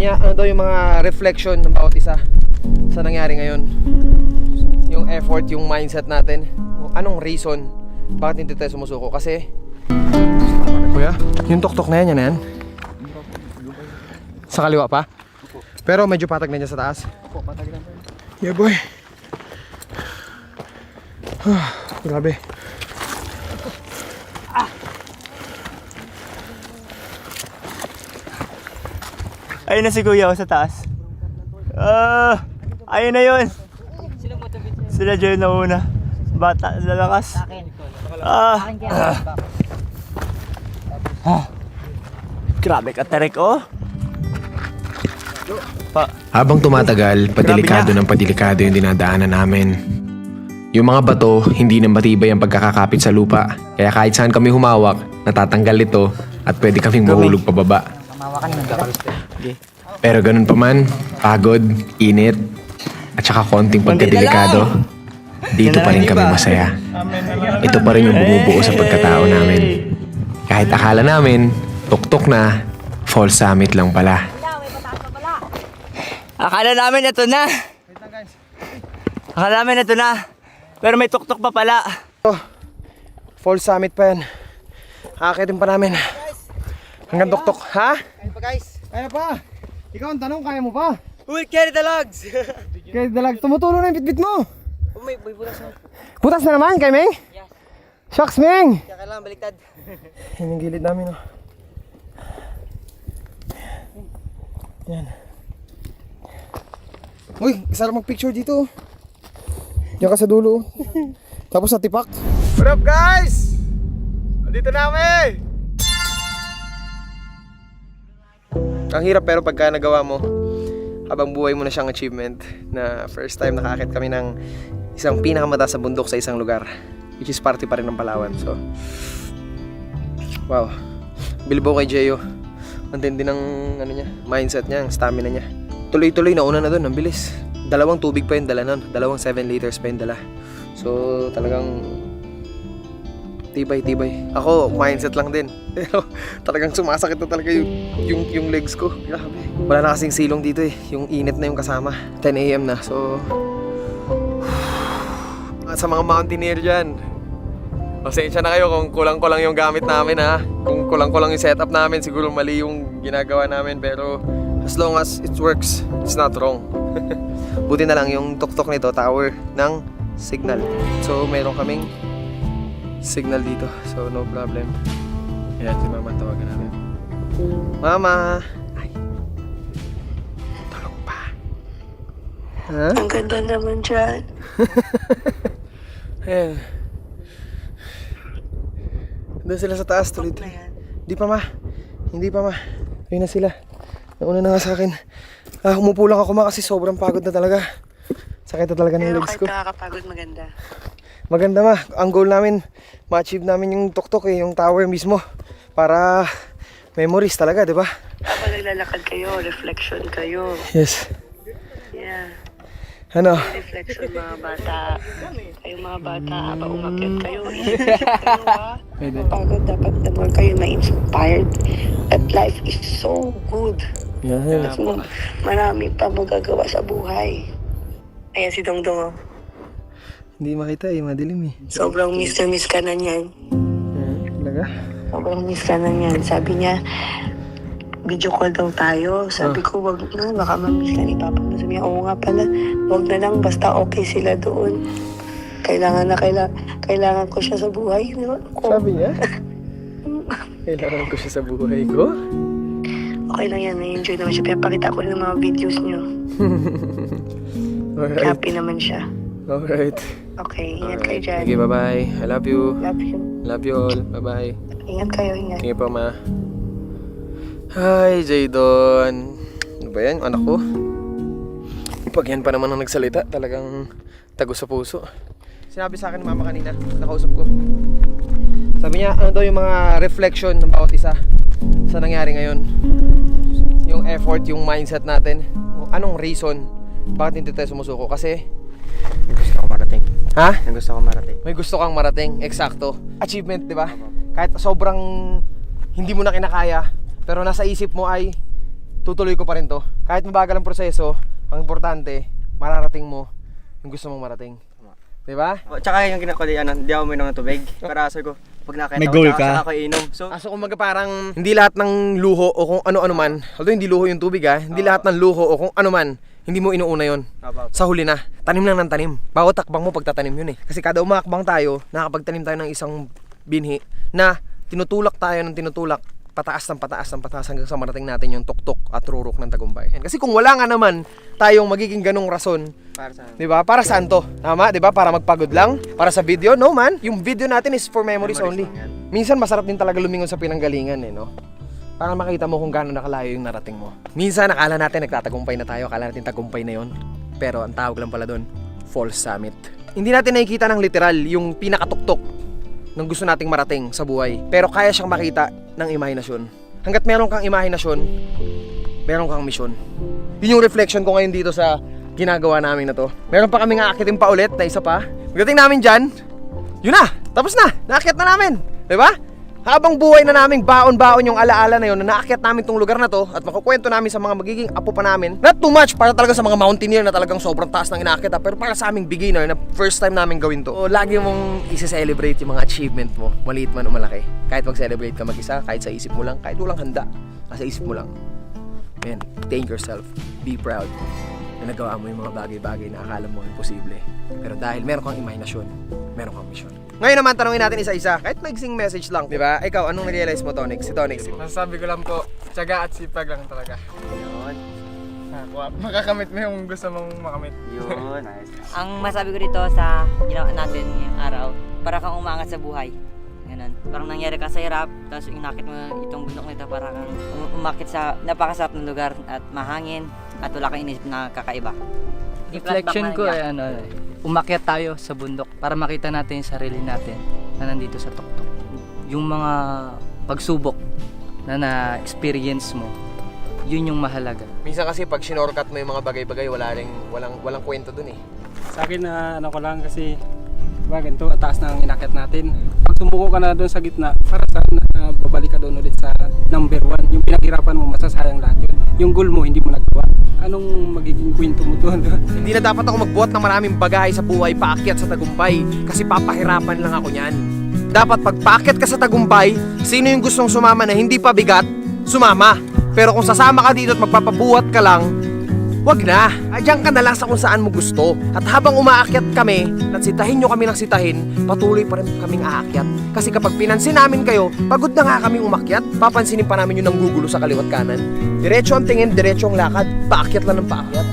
Niya, ano daw yung mga reflection ng bawat isa sa nangyari ngayon. Yung effort, yung mindset natin. Anong reason bakit hindi tayo sumusuko? Kasi, kuya, yung tuktok na yan, yan yan. Sa kaliwa pa? Pero medyo patag na dyan sa taas. Yeah boy. Grabe. Ayun na si Kuya oh, sa taas. Ah, ayun na yun. Sila dyan na una. Bata, lalakas. Ah, ah. Grabe ka, Tarek, oh. Pa, Habang tumatagal, padelikado ng padelikado yung dinadaanan namin. Yung mga bato, hindi na matibay ang pagkakakapit sa lupa. Kaya kahit saan kami humawak, natatanggal ito at pwede kaming mahulog pababa. Pero ganun pa man, pagod, init, at saka konting pagkadelikado, dito pa rin kami masaya. Ito pa rin yung bumubuo sa pagkatao namin. Kahit akala namin, tuktok na, fall summit lang pala. akala namin ito na. Akala namin ito na. Pero may tuktok pa pala. Fall summit pa yan. Aakitin pa namin. Hanggang tuktok. Ha? Pa guys. Kaya pa. Ikaw ang tanong, kaya mo pa? Uy, carry the logs. Kaya dalag, tumutulong na yung bitbit mo. oh, may, may buras na. Butas na naman, kay Meng? Yes. Shucks, Meng! Kaya kailangan baliktad. Yan yung gilid namin, oh. Yan. Uy, isa lang mag-picture dito. oh. Diyan ka sa dulo. oh. Tapos sa tipak. What up, guys? Andito na kami! Ang hirap pero pagka nagawa mo, habang buhay mo na siyang achievement na first time nakakit kami ng isang pinakamataas sa bundok sa isang lugar which is party pa rin ng Palawan. So, wow. Bilbo kay Jeyo. Ang tindi ng ano niya, mindset niya, ang stamina niya. Tuloy-tuloy na una na doon, ang bilis. Dalawang tubig pa yung dala nun. Dalawang 7 liters pa yung dala. So, talagang tibay-tibay. Ako, mindset lang din. Pero talagang sumasakit na talaga yung, yung, yung legs ko. Grabe. Wala na kasing silong dito eh. Yung init na yung kasama. 10 a.m. na. So, at sa mga mountaineer dyan, Pasensya na kayo kung kulang-kulang yung gamit namin ha. Kung kulang-kulang yung setup namin, siguro mali yung ginagawa namin. Pero as long as it works, it's not wrong. Buti na lang yung tuktok nito, tower ng signal. So meron kaming signal dito. So no problem. Ayan, si mama tawagan natin. Mama! Ay. Tulog pa. Ha? Ang ganda naman dyan. Ayan. Doon sila sa taas, tuloy. Hindi pa ma. Hindi pa ma. Ayun na sila. Nauna na nga sa akin. Ah, umupo lang ako ma kasi sobrang pagod na talaga. Sakit na talaga ng Pero legs kahit ko. nakakapagod maganda. Maganda ma. Ang goal namin, ma-achieve namin yung tuktok eh, yung tower mismo. Para memories talaga, di ba? Habang naglalakad kayo, reflection kayo. Yes. Yeah. Ano? Reflection mga bata. Kayong mga bata, habang umakyat kayo, kayo ha. Pagod, dapat the more kayo na-inspired. That life is so good. Yan. Mas mo, marami pa magagawa sa buhay. Ayan si Dongdong. Hindi makita eh, madilim eh. Sobrang miss na miss ka na niyan. Yan, talaga? Sobrang miss ka na niyan. Sabi niya, video call daw tayo. Sabi ko, wag na, baka mamiss ka ni Papa. Sabi niya, oo nga pala, wag na lang, basta okay sila doon. Kailangan na kailangan, kailangan ko siya sa buhay. Ko, Sabi niya? Kailangan ko siya sa buhay ko. okay lang yan, na-enjoy naman siya. Pinapakita ko rin ng mga videos niyo. Alright. Happy naman siya. Alright. Okay, ingat kayo dyan. Sige, bye-bye. I love you. Love you. Love you all. Bye-bye. Ingat kayo, ingat. Sige pa, ma. Hi, Jaydon. Ano ba yan? Anak ko? Pag yan pa naman ang nagsalita, talagang tago sa puso. Sinabi sa akin mama kanina, nakausap ko. Sabi niya, ano daw yung mga reflection ng bawat isa sa nangyari ngayon. Yung effort, yung mindset natin. Anong reason bakit hindi tayo sumusuko? Kasi. Ha? Ang gusto ko marating. May gusto kang marating, eksakto. Achievement, di ba? Kahit sobrang hindi mo na kinakaya, pero nasa isip mo ay tutuloy ko pa rin to. Kahit mabagal ang proseso, ang importante, mararating mo yung gusto mong marating. Di ba? Tsaka yung ginakuli, ano, hindi ako uminom ng tubig. Para sabi ko, pag nakita May ko, goal tsaka, ka? tsaka ako inom. So, Ah, so kumbaga parang hindi lahat ng luho o kung ano-ano man, although hindi luho yung tubig ah, hindi lahat ng luho o kung ano man, hindi mo inuuna yon. Sa huli na, tanim lang ng tanim. Bawat takbang mo pagtatanim yun eh. Kasi kada umakbang tayo, nakakapagtanim tayo ng isang binhi na tinutulak tayo ng tinutulak pataas ng pataas ng pataas hanggang sa marating natin yung tuktok at rurok ng tagumpay. Kasi kung wala nga naman tayong magiging ganong rason, para sa 'di ba? Para saan to? Tama, 'di ba? Para magpagod lang? Para sa video? No man. Yung video natin is for memories, only. lang yan. Minsan masarap din talaga lumingon sa pinanggalingan eh, no? Para makita mo kung gaano nakalayo yung narating mo. Minsan akala natin nagtatagumpay na tayo, akala natin tagumpay na yon. Pero ang tawag lang pala doon, false summit. Hindi natin nakikita ng literal yung pinakatuktok ng gusto nating marating sa buhay. Pero kaya siyang makita ng imahinasyon. Hanggat meron kang imahinasyon, meron kang misyon. Yun yung reflection ko ngayon dito sa ginagawa namin na to. Meron pa kaming aakitin pa ulit na isa pa. Pagdating namin dyan, yun na, tapos na, naakit na namin. Di ba? Habang buhay na namin baon-baon yung alaala na yun na naakyat namin tong lugar na to at makukwento namin sa mga magiging apo pa namin. Not too much para talaga sa mga mountaineer na talagang sobrang taas ng inaakyat ha, pero para sa aming beginner na first time namin gawin to. O, lagi mong isi-celebrate yung mga achievement mo, maliit man o malaki. Kahit mag-celebrate ka mag-isa, kahit sa isip mo lang, kahit walang handa, nasa isip mo lang. Man, thank yourself. Be proud na nagawa mo yung mga bagay-bagay na akala mo imposible. Pero dahil meron kang imahinasyon, meron kang misyon. Ngayon naman, tanongin natin isa-isa. Kahit maigsing message lang, di ba? Ikaw, anong na-realize mo, Tonix? Si Tonix. Masasabi ko lang po, tiyaga at sipag lang talaga. Yun. Nakakuha- Makakamit mo yung gusto mong makamit. Yun, nice. Ang masabi ko dito sa ginawa natin ngayong araw, para kang umangat sa buhay. Ganun. Parang nangyari ka sa hirap, tapos inakit mo itong bundok nito para kang um- umakit sa napakasarap ng lugar at mahangin at wala kang inisip na kakaiba. Reflection ko ay ano, eh, umakyat tayo sa bundok para makita natin yung sarili natin na nandito sa tuktok. Yung mga pagsubok na na-experience mo, yun yung mahalaga. Minsan kasi pag sinorkat mo yung mga bagay-bagay, wala ring, walang, walang kwento dun eh. Sa akin na ano ko lang kasi diba, ganito, ang taas na ang inakyat natin. Pag sumuko ka na doon sa gitna, para sa na babalik ka doon ulit sa number one. Yung pinaghirapan mo, masasayang lahat yun. Yung goal mo, hindi mo nagawa. Anong magiging kwento mo doon? Hindi na dapat ako magbuhat ng maraming bagay sa buhay paakyat sa tagumpay kasi papahirapan lang ako niyan. Dapat pag paakyat ka sa tagumpay, sino yung gustong sumama na hindi pa bigat, sumama. Pero kung sasama ka dito at magpapabuhat ka lang, wag na. Adyan ka na lang sa kung saan mo gusto. At habang umaakyat kami, at sitahin nyo kami ng sitahin, patuloy pa rin kaming aakyat. Kasi kapag pinansin namin kayo, pagod na nga kaming umakyat, papansinin pa namin yung nanggugulo sa kaliwat kanan. Diretso ang tingin, diretso ang lakad, paakyat lang ng paakyat.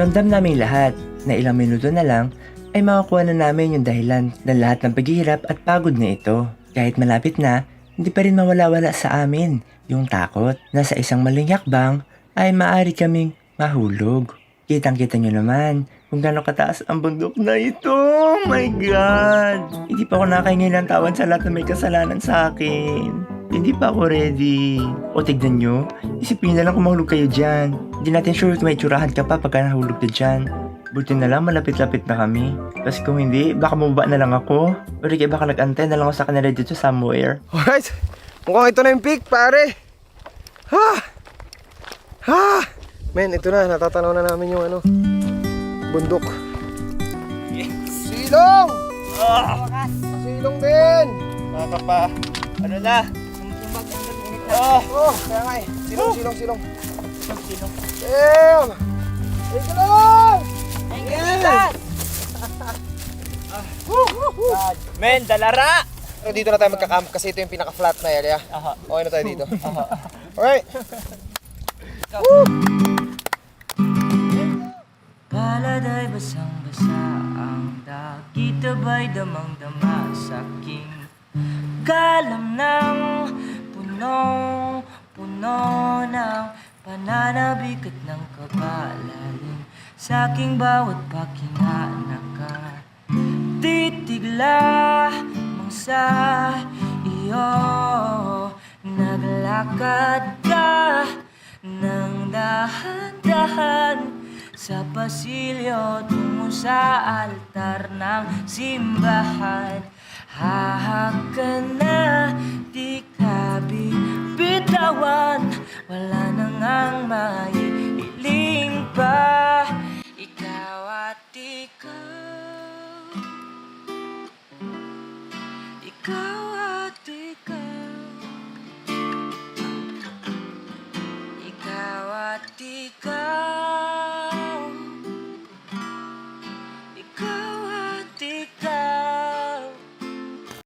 Ramdam namin lahat na ilang minuto na lang ay makakuha na namin yung dahilan ng lahat ng paghihirap at pagod na ito. Kahit malapit na, hindi pa rin mawala-wala sa amin yung takot na sa isang maling hakbang ay maaari kaming mahulog. Kitang-kita nyo naman kung gaano kataas ang bundok na ito. Oh my God! Hindi pa ako nakahingi ng tawan sa lahat na may kasalanan sa akin. Hindi pa ako ready. O tignan nyo, isipin na lang kung mahulog kayo dyan. Hindi natin sure kung may tsurahan ka pa pagka nahulog ka dyan. Buti na lang malapit-lapit na kami. Tapos kung hindi, baka mababa na lang ako. O di kaya baka nag-antay na lang ako sa kanila dito somewhere. Alright, mukhang ito na yung peak, pare. Ha! Ha! Men, ito na, natatanaw na namin yung ano, bundok. Silong! Ah! Silong din! Mga pa, ano na? Oh, Oh, kaya nga eh. Silong, silong, silong. Silong. Damn! Thank you, Lord! men, dalara! Pero dito na tayo magka-camp kasi ito yung pinaka-flat na area. Aha. Okay na tayo dito. Alright. Palad ay basang-basa ang dakit abay damang-dama sa aking kalam ng punong puno ng pananabik at ng kabalalim sa aking bawat pakinga naka titigla mong sa iyo. Naglakad ka ng dahan-dahan Sa pasilyo tungo sa altar ng simbahan. Hahak na, di ka bitawan Wala nang ang maiiling pa at